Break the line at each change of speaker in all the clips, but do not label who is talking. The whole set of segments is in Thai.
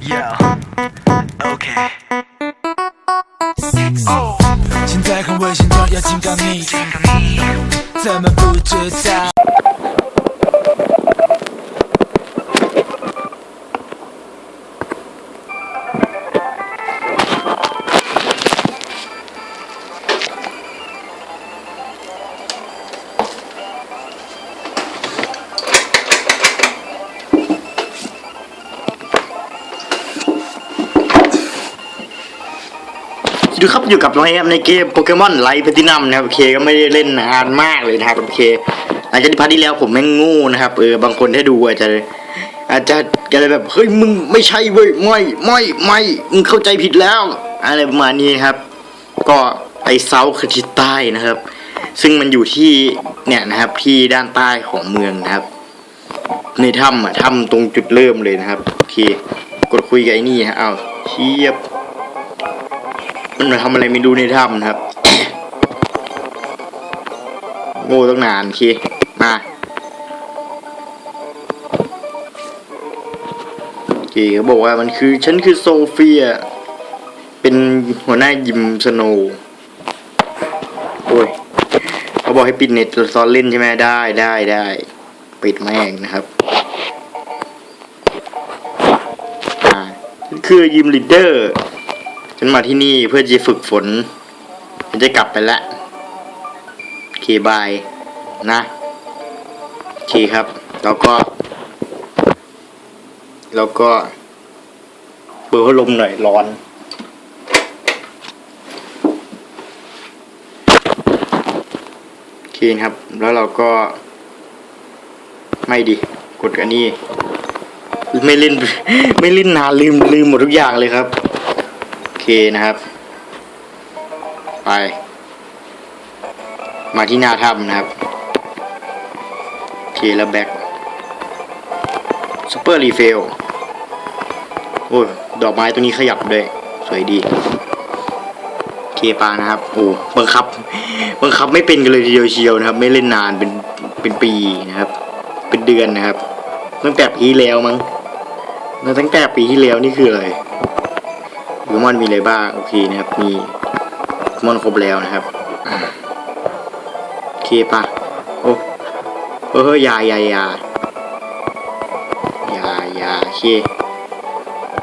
Yo, okay.
Oh. 진달건 외신적 여진감이. 담아 붙였다.
ดูครับอยู่กับน้องแอมในเกมโปเกมอนไลท์แพทินัมนะครับโอเคก็ไม่ได้เล่นนานมากเลยนะครับโอเคหลังจากที่พาร์ทที่แล้วผมแม่งงูนะครับเออบางคนถ้าดูอาจจะอาจจะอะไรแบบเฮ้ยมึงไม่ใช่เว้ยไม่ไม่ไม่มึงเข้าใจผิดแล้ว อะไรประมาณนี้ครับ ก็ไปเซาคือทิศใต้นะครับ ซึ่งมันอยู่ที่เนี่ยนะครับที่ด้านใต้ของเมืองนะครับ ในถ้ำอะถ้ำตรงจุดเริ่มเลยนะครับโอเคกดคุยกับไอ้นี่ฮะอ้าวเชียบ มันมาทำอะไรไม่ดูในถ้ำนะครับ โง่ตั้งนานโอเคมาโอเคเขาบอกว่ามันคือ ฉันคือโซเฟีย เป็นหัวหน้ายิมสโนโอ้ยเขาบอกให้ปิดเน็ตซ้อนเล่นใช่ไหมได้ได้ได้ ปิดแม่งนะครับอ่คือยิมลีดเดอร์ ฉันมาที่นี่เพื่อจะฝึกฝน ฉันจะกลับไปและโอเคบายนะโอเคครับ แล้วก็ แล้วก็ เปิดพัดลมหน่อยร้อนโอเคครับ แล้วเราก็ ไม่ดิกดอันนี้ ไม่เล่น ไม่เล่นนานลืมลืมหมดทุกอย่างเลยครับ นะครับ ไป มาที่หน้าถ้ำนะครับโอเคแล้วแบ็คซูเปอร์รีเฟลโอ้ยดอกไม้ตัวนี้ขยับด้วย สวยดีโอเคปานะครับ โอ้บังคับ บังคับไม่เป็นกันเลยทีเดียวเชียวนะครับ ไม่เล่นนานเป็น เป็นปีนะครับ เป็นเดือนนะครับ ตั้งแต่ปีที่แล้วมั้งแล้วตั้งแต่ปีที่แล้วนี่คืออะไร โปเกมอนมีอะไรบ้างโอเคนะครับ มีโปเกมอนครบแล้วนะครับโอเคปะโอ้เออยายายายายาโอเค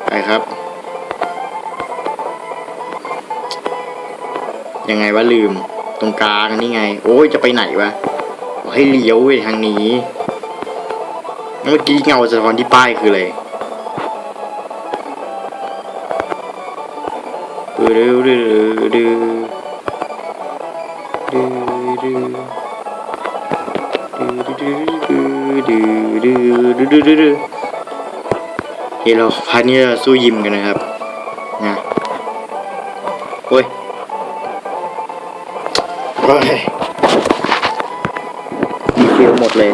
ไปครับ ยังไงวะลืม ตรงกลางนี่ไง โอ้ยจะไปไหนวะให้เลี้ยวไปทางนี้เมื่อกี้เงาสะท้อนที่ป้ายคืออะไร เฮ้ยเราพานี้เราสู้ยิมกันนะครับนะโอ้ยโอ้ยมีเฟลหมดเลย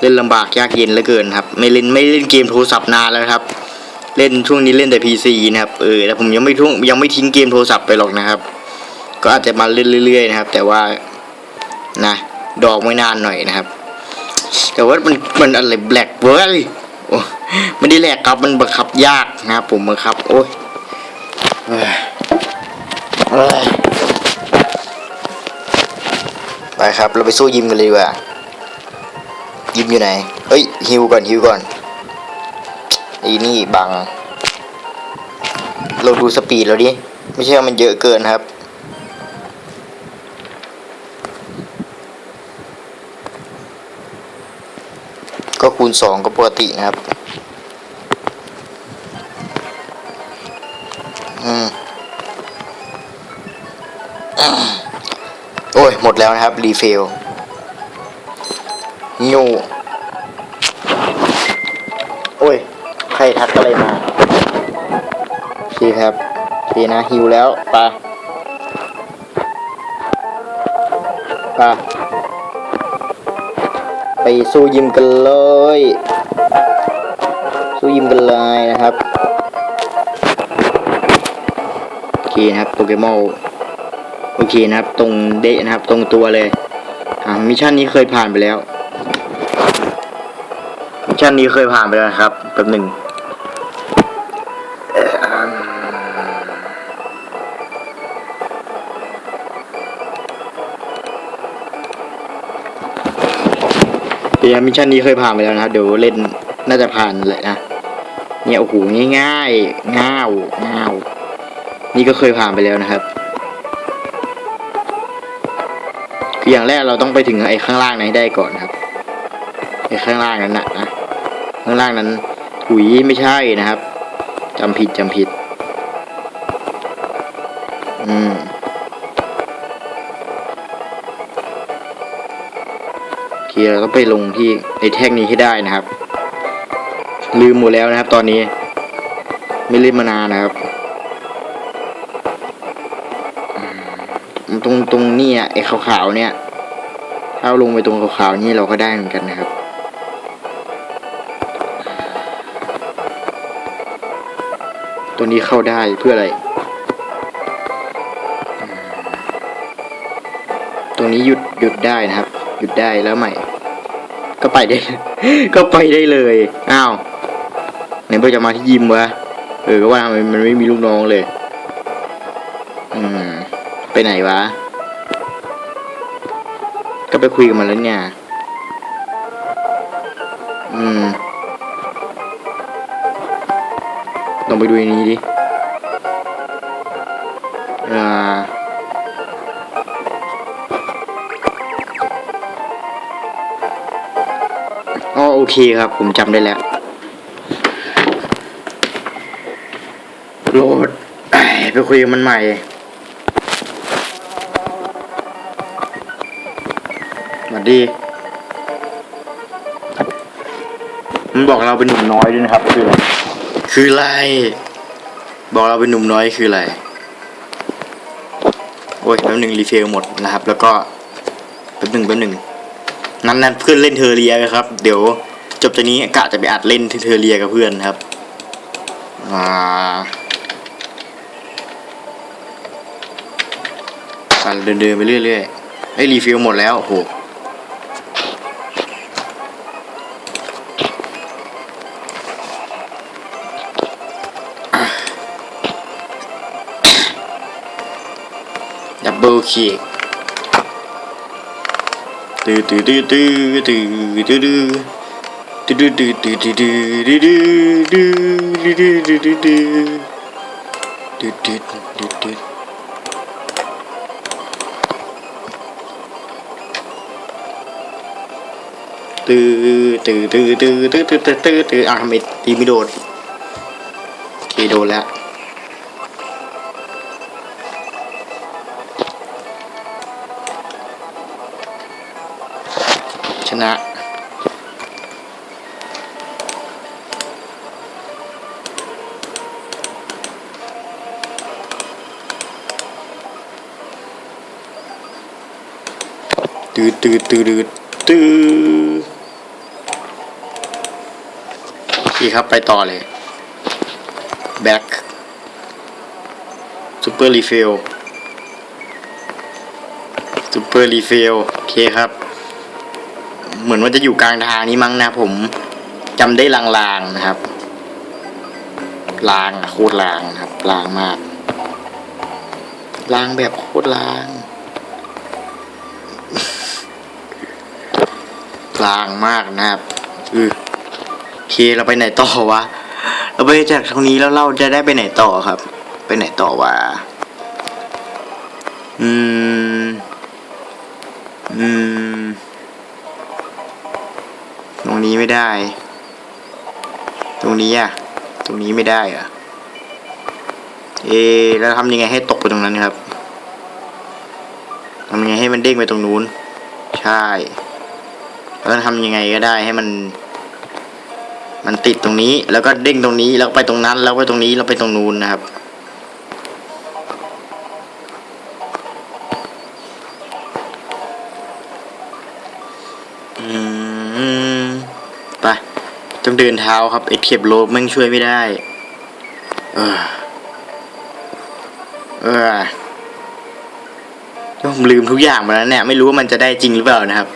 เล่นลำบากยากเย็นเหลือเกินครับ ไม่เล่นไม่เล่นเกมโทรศัพท์นานแล้วครับ เล่นช่วงนี้เล่นแต่ PC นะครับเออแต่ผมยังไม่ทุ่งยังไม่ทิ้งเกมโทรศัพท์ไปหรอกนะครับ ก็อาจจะมาเล่นเรื่อยๆนะครับ แต่ว่านะดอกไม่นานหน่อยนะครับ แต่ว่ามันมันอะไรแบล็กเว้ยโอ้ไม่ได้แหลกครับมันบังคับยากนะครับผมบังคับ โอ้ยไปครับ เราไปสู้ยิมกันเลยดีกว่า ยิมอยู่ไหน เฮ้ยฮิวก่อนฮิวก่อนอ้นี่บัง เราดูสปีดเราดิ ไม่ใช่ว่ามันเยอะเกินครับ ก็คูณสองก็ปกตินะครับ อืมโอ้ย หมดแล้วนะครับ รีเฟลงูโอ้ย ใครทักอะไรมาโอเคครับโอเคนะหิวแล้วไปะปะ ไปสู้ยิมกันเลย สู้ยิมกันเลยนะครับโอเคนะครับโปเกมอนโอเคนะครับ ตรงเดะนะครับ ตรงตัวเลยอ่ามิชชั่นนี้เคยผ่านไปแล้วมิชชั่นนี้เคยผ่านไปแล้วครับแป๊บหนึ่ง ดีนะมิชชั่นนี้เคยผ่านไปแล้วนะครับเดี๋ยวเล่นน่าจะผ่านแหละนะเนี่ยโอ้โหง่ายง่ายง่าวง่าวนี่ก็เคยผ่านไปแล้วนะครับคืออย่างแรกเราต้องไปถึงไอ้ข้างล่างนั้นให้ได้ก่อนครับไอ้ข้างล่างนั้นนะนะข้างล่างนั้นถุยไม่ใช่นะครับจำผิดจำผิด อืมีเราต้องไปลงที่ไอแท่งนี้ให้ได้นะครับ ลืมหมดแล้วนะครับ ตอนนี้ ไม่เล่นมานานนะครับตรงตรงนี้ไอ้ขาวๆเนี่ยถ้าลงไปตรงขาวๆนี่เราก็ได้เหมือนกันนะครับตัวนี้เข้าได้เพื่ออะไร ตรงนี้หยุดหยุดได้นะครับ หยุดได้แล้วใหม่ ก็ไปได้ ก็ไปได้เลยอ้าวไหนเพื่อจะมาที่ยิมวะเออก็ว่าทำไมมันไม่มีลูกน้องเลย อืม ไปไหนวะ ก็ไปคุยกับมันแล้วเนี่ย อืมลองไปดูอันนี้ดิ อ่า โอเคครับ ผมจำได้แล้ว โหลดไปคุยกับมันใหม่ สวัสดี มันบอกเราเป็นหนุ่มน้อยด้วยนะครับ คืออะไรคืออะไร บอกเราเป็นหนุ่มน้อยคืออะไร โอ้ยแป๊บหนึ่งรีเฟลหมดนะครับ แล้วก็แป๊บหนึ่งแป๊บหนึ่งนั้นนั้นเพื่อนเล่นเทอร์เรียไปครับ เดี๋ยว จบจากนี้กะจะไปอัดเล่นเทอเรียกับเพื่อนครับ อ่าอันเดินๆไปเรื่อยๆไอ้รีฟิลหมดแล้วโหดับเบิลคีกตื้อตื้อตื้อตื้อตื้อตื้อ ดืดดืดดืดดืดดืดดืดดืดดืดดดดดดดดดดดดดตือตือตือตือตือตือตือตือออ่ทำไตีไม่โดนโอเคโดนแล้วชนะืดตืดตืดตืดตืดพี่ครับไปต่อเลยแบ็คซูเปอร์รีฟิลซูเปอร์รีฟิลโอเคครับ เหมือนว่าจะอยู่กลางทางนี้มั้งนะผมจำได้ลางๆนะครับลางโคตรลางนะครับลางมากลางแบบโคตรลาง ลางมากนะครับอือโอเคเราไปไหนต่อวะ เราไปจากตรงนี้แล้วเราจะได้ไปไหนต่อครับ ไปไหนต่อวะ อืม อืม ตรงนี้ไม่ได้ ตรงนี้อะตรงนี้ไม่ได้อะเอแล้วทำยังไงให้ตกไปตรงนั้นครับทำยังไงให้มันเด้งไปตรงนู้น ใช่ แล้วทำยังไงก็ได้ให้มัน มันติดตรงนี้ แล้วก็เด้งตรงนี้แล้วไปตรงนั้น แล้วไปตรงนี้แล้วไปตรงนู้นนะครับ อืมไปต้องเดินเท้าครับไอ้เข็บโลบแม่งช่วยไม่ได้ เออ เออผมลืมทุกอย่างมาแล้วเนี่ย ไม่รู้ว่ามันจะได้จริงหรือเปล่านะครับ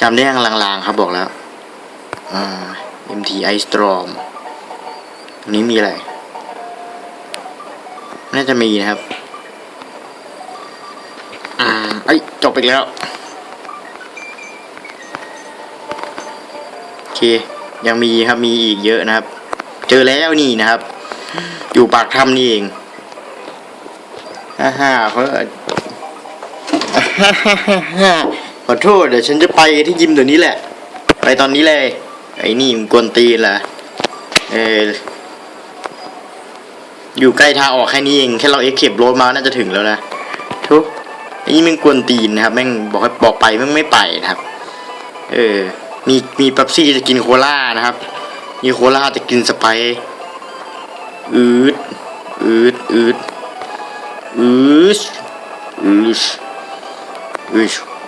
จำได้ยังลางๆครับบอกแล้วอ่า MTI Storm ตรงนี้มีอะไร น่าจะมีนะครับ อ่าไอ้จบไปแล้ว โอเค ยังมีครับมีอีกเยอะนะครับ เจอแล้วนี่นะครับ อยู่ปากถ้ำนี่เองฮ่าฮ่าเขาฮ่าฮ่าฮ่า ขอโทษเดี๋ยวฉันจะไปที่ยิมเดี๋ยวนี้แหละ ไปตอนนี้เลย ไอ้นี่มึงกวนตีนละเอออยู่ใกล้ทางออกแค่นี้เองแค่เราเอ็กเข็บรถมาน่าจะถึงแล้วนะทุกไอ้นี่มึงกวนตีนนะครับแม่งบอกให้บอกไปแม่งไม่ไปนะครับ เออ มีมีปั๊บซี่จะกินโคล่านะครับ มีโคล่าจะกินสไปอืดอืดอืดอืดอืดอืด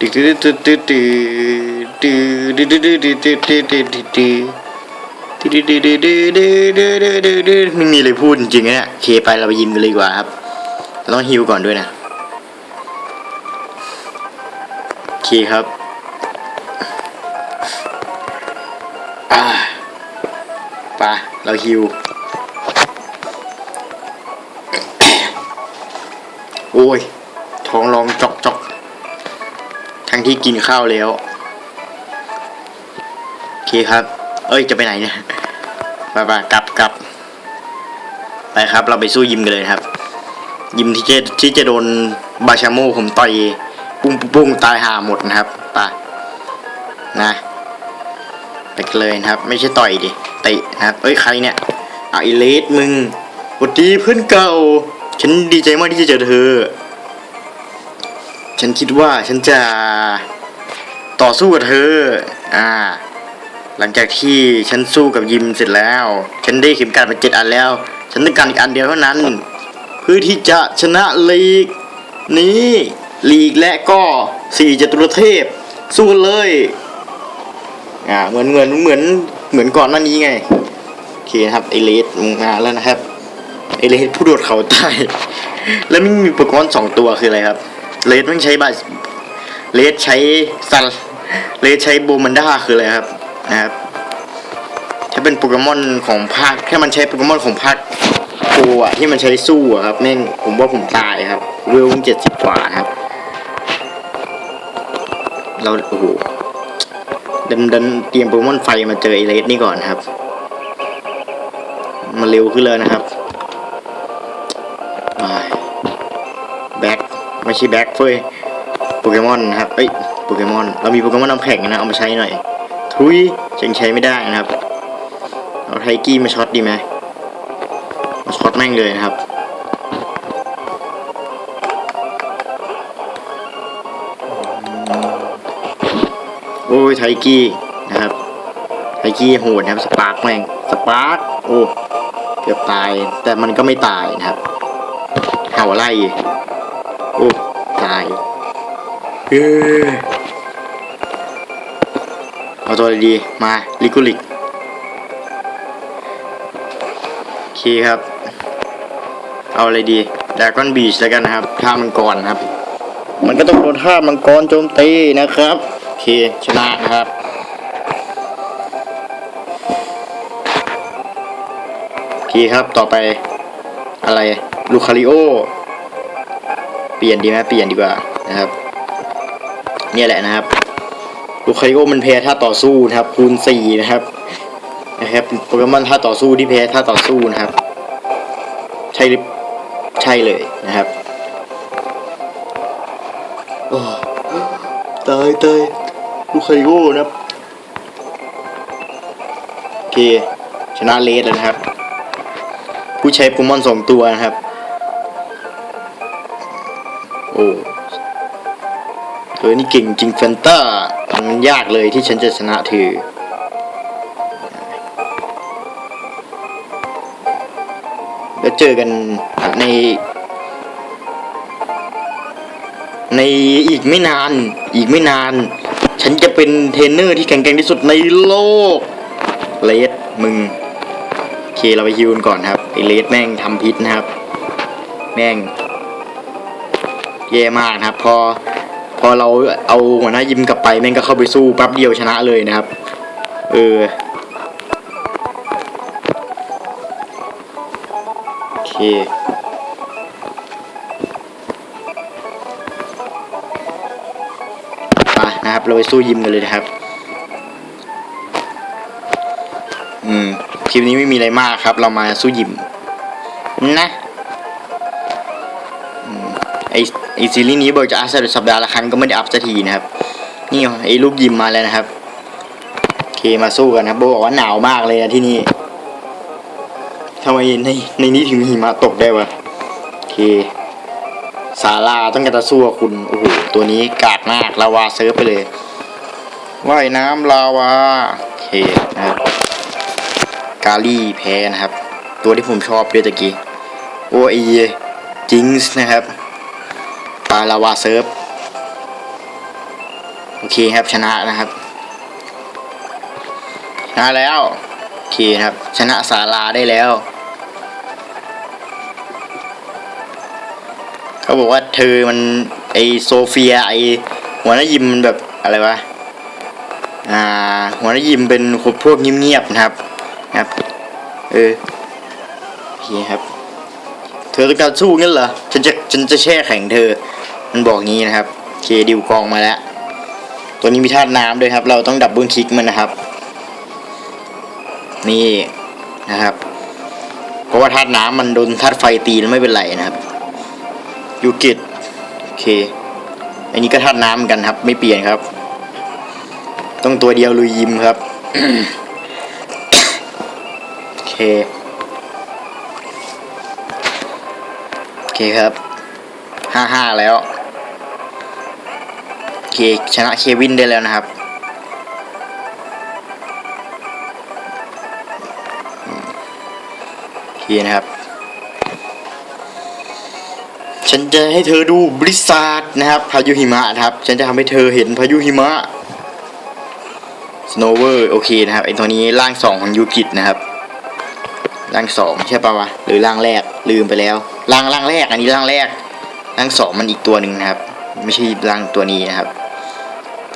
ตึ๊ดตึ๊ดตึ๊ดตึ๊ดตึ๊ดดดดดดดดไม่มีอะไรพูดจริงๆนะเคไปเราไปยิมกันเลยกว่าครับต้องฮิวก่อนด้วยนะโอเคครับปะเราฮิว โอ้ย ท้องร้อง ทั้งที่กินข้าวแล้ว โอเคครับ เอ้ยจะไปไหนเนี่ยไปไปกลับกลับไปครับ เราไปสู้ยิมกันเลยครับ ยิมที่จะที่จะโดนบาชาโมผมต่อยปุ้งปุ้งตายหาหมดนะครับไปนะไปเลยนะครับ ไม่ใช่ต่อยดิเตะนะครับ เอ้ยใครเนี่ยอะไอเลสมึงสวัสดีเพื่อนเก่า ฉันดีใจมากที่จะเจอเธอ ฉันคิดว่าฉันจะต่อสู้กับเธอ อ่า หลังจากที่ฉันสู้กับยิมเสร็จแล้ว ฉันได้เข็มกัดมาเจ็ดอันแล้ว ฉันต้องการอีกอันเดียวเท่านั้น เพื่อที่จะชนะลีก นี้ลีกและก็สี่จตุรเทพ สู้กันเลย อ่า เหมือนเหมือนเหมือนเหมือนก่อนหน้านี้ไง โอเคครับไอเลสมาแล้วนะครับไอเลสผู้โดดเขาใต้ แล้วมันมีปกมอนสองตัวคืออะไรครับ เลสมันใช้บัตเลสใช้ซันเลสใช้โบมันด้าคืออะไรครับนะครับ ถ้าเป็นโปเกมอนของภาคถ้ามันใช้โปเกมอนของภาคโกอะที่มันใช้สู้อะครับแม่งผมว่าผมตายครับเวลเจ็ดสิบกว่าครับ เราโอ้โหดันดันเตรียมโปเกมอนไฟมาเจอไอเลสนี่ก่อนครับมันเร็วขึ้นเลยนะครับแบ็ค ไม่ใช่แบ็คเฟ้ยโปเกมอนนะครับเอ้ยโปเกมอนเรามีโปเกมอนน้ำแข็งนะเอามาใช้หน่อยทุยยังใช้ไม่ได้นะครับ เอาไทกี้มาช็อตดีไหมมาช็อตแม่งเลยนะครับโอ้ยไทกี้นะครับไทกี้โหดนะครับสปาร์กแม่งสปาร์กโอ้เกือบตายแต่มันก็ไม่ตายนะครับเห่าไล่ โอ้ตายเออเอาตัวอะไรดีมาลิกุลิกโอเคครับ เอาอะไรดีดากอนบีชแล้วกันนะครับท่ามังกรครับ มันก็ต้องโดนท่ามังกรโจมตีนะครับโอเคชนะนะครับโอเคครับต่อไปอะไรลูคาริโอ เปลี่ยนดีไหมเปลี่ยนดีกว่านะครับเนี่ยแหละนะครับลูคาริโอมันแพ้ท่าต่อสู้นะครับ คูณสี่นะครับนะครับโปเกมอนท่าต่อสู้ที่แพ้ท่าต่อสู้นะครับ ใช่หรือใช่เลยนะครับโอ้ตายตายลูคาริโอนะครับโอเคชนะเลสแล้วนะครับ ผู้ใช้โปเกมอนสองตัวนะครับ อนี่เก่งจริงเฟนเตอร์มันยากเลยที่ฉันจะชนะเธอแล้วเจอกันใน ในอีกไม่นาน อีกไม่นาน ฉันจะเป็นเทรนเนอร์ที่แข็งแกร่งที่สุดในโลกเลดมึงเคเราไปฮิวกันก่อนครับไอเลดแม่งทำพิษนะครับ แม่งแย่มากครับ พอ พอเราเอาหัวหน้ายิมกลับไปแม่งก็เข้าไปสู้แป๊บเดียวชนะเลยนะครับ เออโอเคมานะครับเราไปสู้ยิมกันเลยนะครับ อืมคลิปนี้ไม่มีอะไรมากครับ เรามาสู้ยิมนะอืมไอ ไอซีรีส์นี้บอกจะอัพสัปดาห์ละครั้งก็ไม่ได้อัพสักทีนะครับ นี่ไอลูกยิมมาแล้วนะครับโอเคมาสู้กันนะครับโบบอกว่าหนาวมากเลยนะที่นี่ทำไมในในนี้ถึงมีหิมะตกได้วะโอเคซาร่าต้องการจะสู้กับคุณโอ้โหตัวนี้กาดมากลาวาเซิร์ฟไปเลยว่ายน้ำลาวาโอเคนะครับกาลี่แพ้นะครับ ตัวที่ผมชอบด้วยตะกี้โอ้ไอจิงส์นะครับ ปาลาวาเซิร์ฟ โอเคครับชนะนะครับชนะแล้ว โอเคครับ ชนะสาลาได้แล้วเขาบอกว่าเธอมันไอโซเฟียไอหัวหน้ายิมมันแบบอะไรวะอ่าหัวหน้ายิมเป็นคนพวกเงียบๆนะครับนะครับเออโอเคครับ เธอต้องการสู้งั้นเหรอฉันจะฉันจะแช่แข็งเธอ มันบอกงี้นะครับเคดิวกองมาแล้ว ตัวนี้มีธาตุน้ำด้วยครับ เราต้องดับเบิลคลิกมันนะครับ นี่นะครับ เพราะว่าธาตุน้ำมันโดนธาตุไฟตีแล้วไม่เป็นไรนะครับยูกิตโอเค อันนี้ก็ธาตุน้ำเหมือนกันครับ ไม่เปลี่ยนครับ ต้องตัวเดียวลุยยิมครับโอเคโอเคครับห้าห้าแล้ว เคชนะเควินได้แล้วนะครับ โอเคนะครับ ฉันจะให้เธอดูบริษัทนะครับ พายุหิมะนะครับ ฉันจะทำให้เธอเห็นพายุหิมะสโนเวอร์โอเคนะครับไอตัวนี้ร่างสองของยูกิตนะครับร่างสองใช่ปะวะหรือร่างแรกลืมไปแล้วร่างร่างแรก อันนี้ร่างแรกร่างสองมันอีกตัวหนึ่งนะครับ ไม่ใช่ร่างตัวนี้นะครับ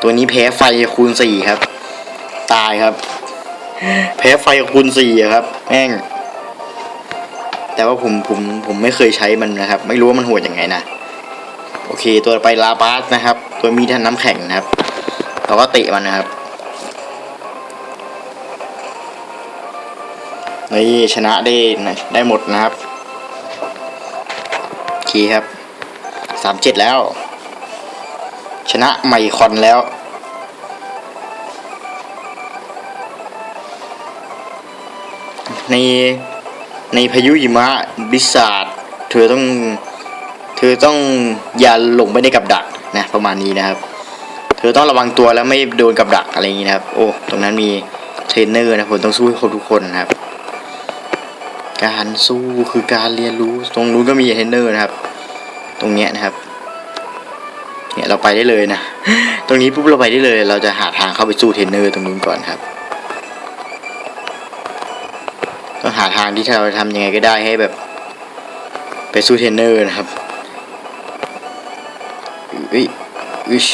ตัวนี้แพ้ไฟคูณสี่ครับ ตายครับ แพ้ไฟคูณสี่อะครับแม่งแต่ว่าผมผมผมไม่เคยใช้มันนะครับ ไม่รู้ว่ามันโหดยังไงนะโอเค ตัวไปลาบาสนะครับ ตัวมีท่านน้ำแข็งนะครับเราก็เตะมันนะครับนี่ชนะได้นะได้หมดนะครับโอเคครับสามเจ็ดแล้ว ชนะไมคอนแล้ว ในในพายุหิมะบิสาดเธอต้องเธอต้องอย่าหลงไปในกับดักนะประมาณนี้นะครับ เธอต้องระวังตัวแล้วไม่โดนกับดักอะไรอย่างนี้นะครับ โอ้ตรงนั้นมีเทรนเนอร์นะผมต้องสู้ให้ครบทุกคนนะครับ การสู้คือการเรียนรู้ตรงนู้นก็มีเทรนเนอร์นะครับ ตรงเนี้ยนะครับ เนี่ยเราไปได้เลยนะ ตรงนี้ปุ๊บเราไปได้เลย เราจะหาทางเข้าไปสู้เทรนเนอร์ตรงนู้นก่อนครับต้องหาทางที่เราทำยังไงก็ได้ให้แบบ ไปสู้เทรนเนอร์นะครับเอ้ยอิช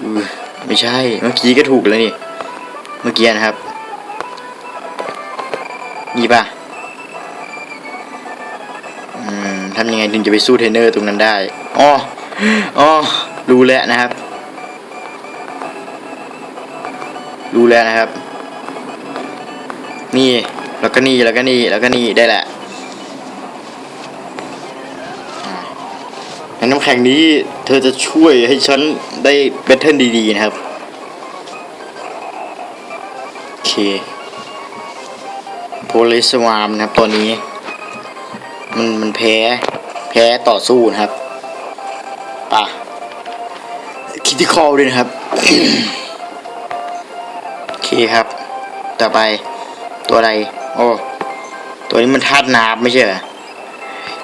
อือไม่ใช่ เมื่อกี้ก็ถูกแล้วนี่ เมื่อกี้นะครับ นี่ป่ะอืมทำยังไงถึงจะไปสู้เทรนเนอร์ตรงนั้นได้ อ๋อ อ๋อรู้แล้วนะครับ รู้แล้วนะครับ นี่แล้วก็นี่แล้วก็นี่แล้วก็นี่ได้แหละอ่าในน้ำแข็งนี้เธอจะช่วยให้ฉันได้เบทเทิลดีๆนะครับ โอเคโพลิสวามนะครับตัวนี้ มันมันแพ้ แพ้ต่อสู้นะครับ ป่ะคิติคอลด้วยนะครับ โอเคครับ ต่อไปตัวอะไร โอ้ตัวนี้มันธาตุน้ำไม่ใช่เหรอ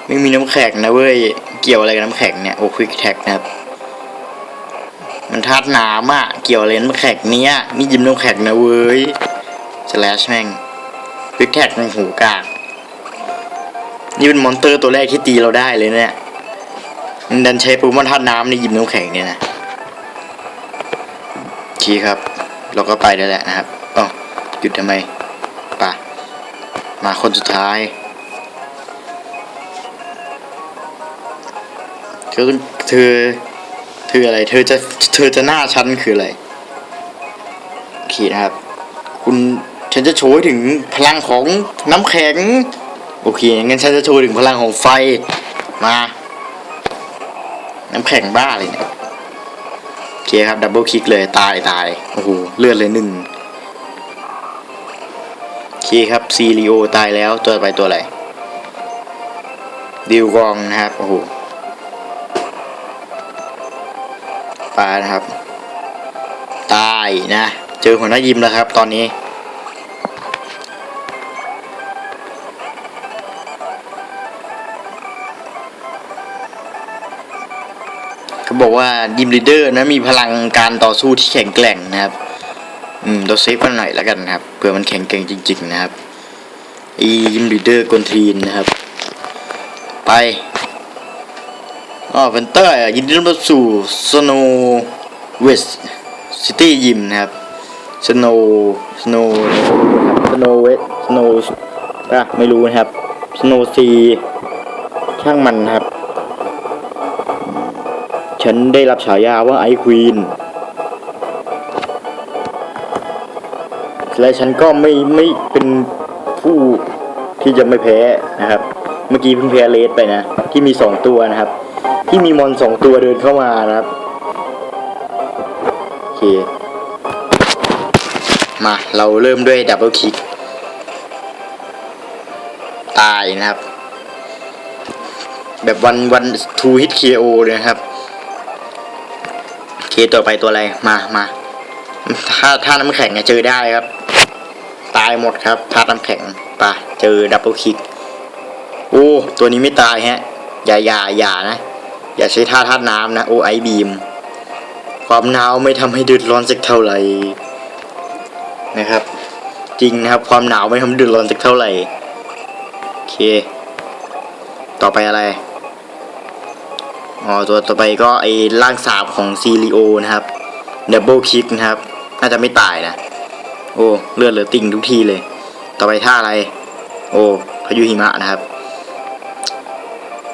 ไม่มีน้ำแข็งนะเว้ย เกี่ยวอะไรกับน้ำแข็งเนี่ย โอ้ควิกแท็กนะครับ มันธาตุน้ำอะ เกี่ยวอะไรน้ำแข็งเนี้ยนี่ยิมน้ำแข็งนะเว้ยสแลชแม่งควิกแท็กมันหูกาก นี่เป็นมอนเตอร์ตัวแรกที่ตีเราได้เลยเนี่ย มันดันใช้ปเกมอนธาตุน้ำในยิมน้ำแข็งเนี่ยนะโอเครับ เราก็ไปได้แหละนะครับอ๋อหยุดทำไมป่ะมาคนสุดท้ายเธอเธอเธออะไร เธอจะเธอจะหน้าฉันคืออะไรโอเคนะครับ คุณฉันจะโชว์ถึงพลังของน้ำแข็ง โอเคงั้นฉันจะโชว์ถึงพลังของไฟมา น้ำแข็งบ้าเลยเนี่ยโอเคครับดับเบิลคลิกเลยตายตายโอ้โหเลือดเลยหนึ่งโอเคครับซีรีโอตายแล้วตัวไปตัวอะไรดิวกองนะครับโอ้โหปานะครับ ตายนะ เจอหัวหน้ายิมแล้วครับ ตอนนี้ เขาบอกว่าดิมลีเดอร์นะมีพลังการต่อสู้ที่แข็งแกร่งนะครับ อืมเราเซฟมันหน่อยแล้วกันนะครับเผื่อมันแข็งแกร่งจริง ๆ นะครับอีดิมลีเดอร์กวนทีนนะครับ ไปอ๋อเวนเตอร์ยินดีต้อนรับสู่สโนเวสซิตี้ยิมนะครับสโนสโนสโนเวสสโนอะไม่รู้นะครับสโนซีช่างมันครับ ฉันได้รับฉายาว่าไอควีนและฉันก็ไม่ไม่เป็นผู้ที่จะไม่แพ้นะครับ เมื่อกี้เพิ่งแพ้เลสไปนะ ที่มีสองตัวนะครับ ที่มีมอนสองตัวเดินเข้ามานะครับโอเคมาเราเริ่มด้วยดับเบิลคิกตายนะครับ แบบวันวันทูฮิตเคโอเลยนะครับ เคต่อไปตัวอะไร มามาถ้าถ้าน้ำแข็งเนี่ยเจอได้ครับ ตายหมดครับถ้าน้ำแข็งไปะเจอดับเบิลคิก โอ้ ตัวนี้ไม่ตายฮะ อย่าอย่าอย่านะ อย่าใช้ท่าธาน้ำนะ โอ้ไอบีม ความหนาวไม่ทำให้เดือดร้อนสักเท่าไหร่ นะครับ จริงนะครับ ความหนาวไม่ทำให้เดือดร้อนสักเท่าไหร่ โอเค ต่อไปอะไร อ๋อตัวต่อไปก็ไอ้ร่างสาบของซีรีโอนะครับดับเบิลคิกนะครับ น่าจะไม่ตายนะ โอ้ เลือดเหลือติ่งทุกทีเลย ต่อไปท่าอะไร โอ้พายุหิมะนะครับ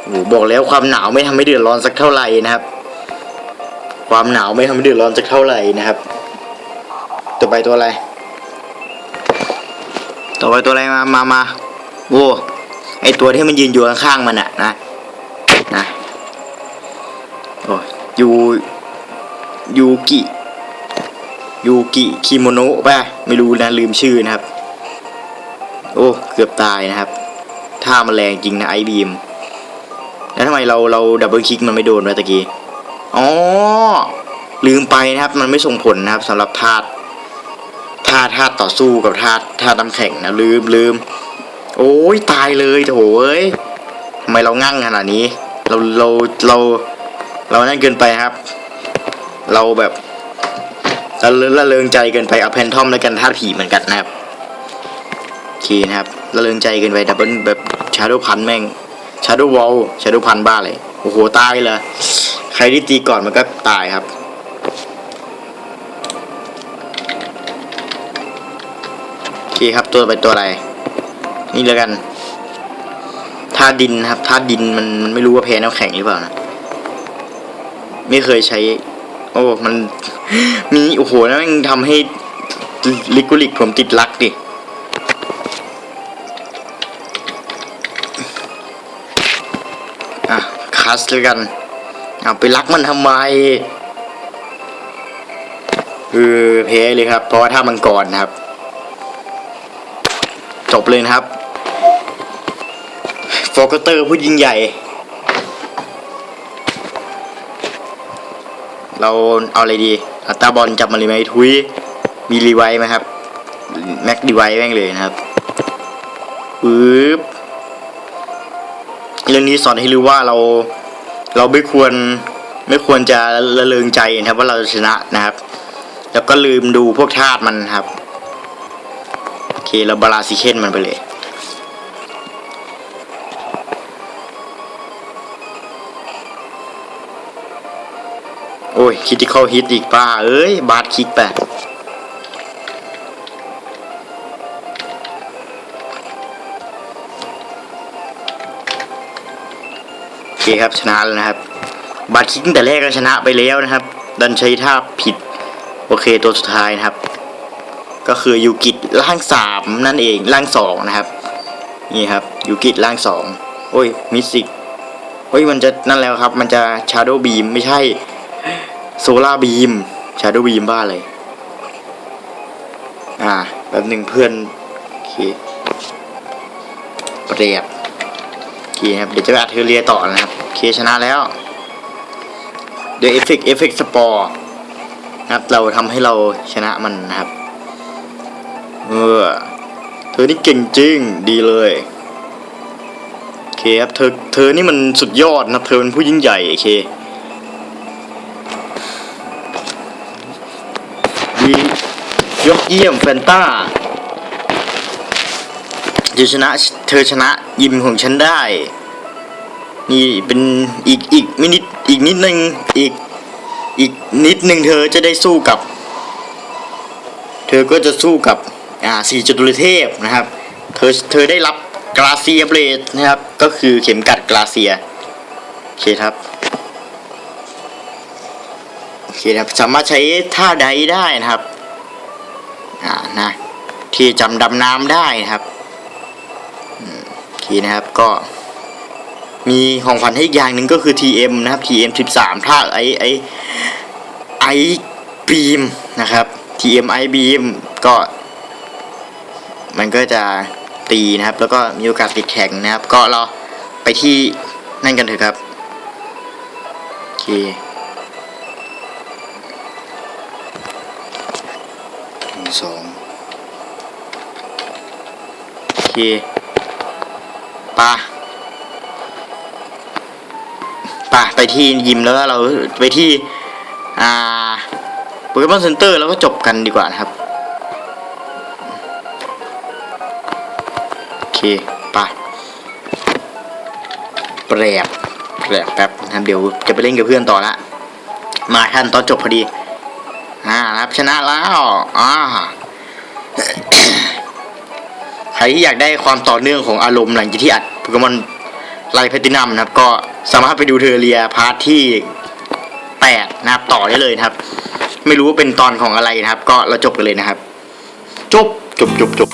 โอ้บอกแล้วความหนาวไม่ทำให้เดือดร้อนสักเท่าไหร่นะครับ ความหนาวไม่ทำให้เดือดร้อนสักเท่าไหร่นะครับ ต่อไปตัวอะไร ต่อไปตัวอะไรมามามาโอ้ไอตัวที่มันยืนอยู่ข้างๆมันอะนะนะ ยูยูกิยูกิคิโมโนะป่ะไม่รู้นะลืมชื่อนะครับ โอ้เกือบตายนะครับท่ามันแรงจริงนะไอบีมแล้วทำไมเราเราดับเบิลคิกมันไม่โดนวะตะกี้อ๋อลืมไปนะครับ มันไม่ส่งผลนะครับสำหรับธาตุธาตุธาตุต่อสู้กับธาตุธาตุน้ำแข็งนะลืมลืมโอ้ยตายเลยโถเอ้ยทำไมเรางั่งขนาดนี้ เราเราเรา เรานั่นเกินไปครับ เราแบบเราละเลงใจเกินไปเอาแพนทอมแล้วกันท่าผีเหมือนกันนะครับโอเคนะครับละเลงใจเกินไปดับเบิลแบบชาร์โดพันแม่งชาร์โดวอลชาร์โดพันบ้าเลยโอ้โหตายเลยใครที่ตีก่อนมันก็ตายครับโอเคครับตัวไปตัวอะไร นี่แล้วกันท่าดินครับท่าดินมันมันไม่รู้ว่าแพ้น้ำแข็งหรือเปล่านะ ไม่เคยใช้ โอ้ มัน มี โอ้โหนะมันทำให้ลิกุลิกผมติดลักดิอะคัสแล้วกัน เอาไปรักมันทำไมเออเพเลยครับ เพราะว่าถ้ามังกรนะครับ จบเลยนะครับ โฟกัสเตอร์ผู้ยิ่งใหญ่ เราเอาอะไรดี อัตราบอลจับมาเลยไหมทุย มีรีไวไหมครับ แม็กดีไวแม่งเลยนะครับปึ๊บเรื่องนี้สอนให้รู้ว่าเราเราไม่ควรไม่ควรจะละเลงใจนะครับ ว่าเราชนะนะครับ แล้วก็ลืมดูพวกธาตุมันนะครับ โอเคเราบาลาซิเคนมันไปเลย โอ้ยคิดที่เขาฮิตอีกป้า เอ้ย บาดคิกไปโอเคครับชนะแล้วนะครับ บาดคิกตั้งแต่แรกก็ชนะไปแล้วนะครับ ดันใช้ท่าผิด โอเคตัวสุดท้ายนะครับ ก็คือยูกิตร่างสามนั่นเองร่างสองนะครับ นี่ครับยูกิตร่างสองโอ้ยมิสิกโอ้ยมันจะนั่นแล้วครับ มันจะชาร์โดบีมไม่ใช่ โซล่าบีมชาร์ดบีมบ้าเลยอ่าแบบหนึ่งเพื่อนโอเคเปรียบโอเคครับ เดี๋ยวจะไปอัดเทเรียต่อนะครับ โอเคชนะแล้ว เดี๋ยวเอฟเฟกเอฟเฟกสปอร์นะครับ เราทำให้เราชนะมันนะครับ เออเธอนี่เก่งจริง ดีเลยโอเคครับ เธอ เธอนี่มันสุดยอดนะ เธอเป็นผู้ยิ่งใหญ่โอเค เยี่ยมแฟนต้าเธอชนะเธอชนะยิมของฉันได้ นี่เป็นอีกอีกมินิดอีกนิดนึงอีกอีกนิดนึงเธอจะได้สู้กับ เธอก็จะสู้กับอ่าสีจตุรเทพนะครับ เธอเธอได้รับกราเซียเบลดนะครับ ก็คือเข็มกัดกราเซียโอเคครับโอเคครับสามารถใช้ท่าใดได้นะครับ อ่านะที่จำดำน้ำได้นะครับอืมโอเคนะครับก็ มีของขวัญให้อีกอย่างหนึ่งก็คือ TM นะครับ TM 13ท่าไอไอไอบีมนะครับ TM I beam ก็ มันก็จะตีนะครับ แล้วก็มีโอกาสติดแข็งนะครับ ก็เราไปที่นั่นกันเถอะครับโอเค สองโอเคปะปะไปที่ยิมแล้วเราไปที่ อ่าโปเกมอนเซ็นเตอร์แล้วก็จบกันดีกว่านะครับ โอเคปะแปรบแปรบแป๊บนะครับเดี๋ยวจะไปเล่นกับเพื่อนต่อละ มาทันตอนจบพอดี อ่านะครับชนะแล้วอ่าใครที่อยากได้ความต่อเนื่องของอารมณ์หลังจากที่อัดโปเกมอนไลท์แพตินัมนะครับ ก็สามารถไปดูเทอร์เรียพาร์ทที่แปดนะครับต่อได้เลยนะครับ ไม่รู้ว่าเป็นตอนของอะไรนะครับ ก็เราจบกันเลยนะครับ จบจบจบจบ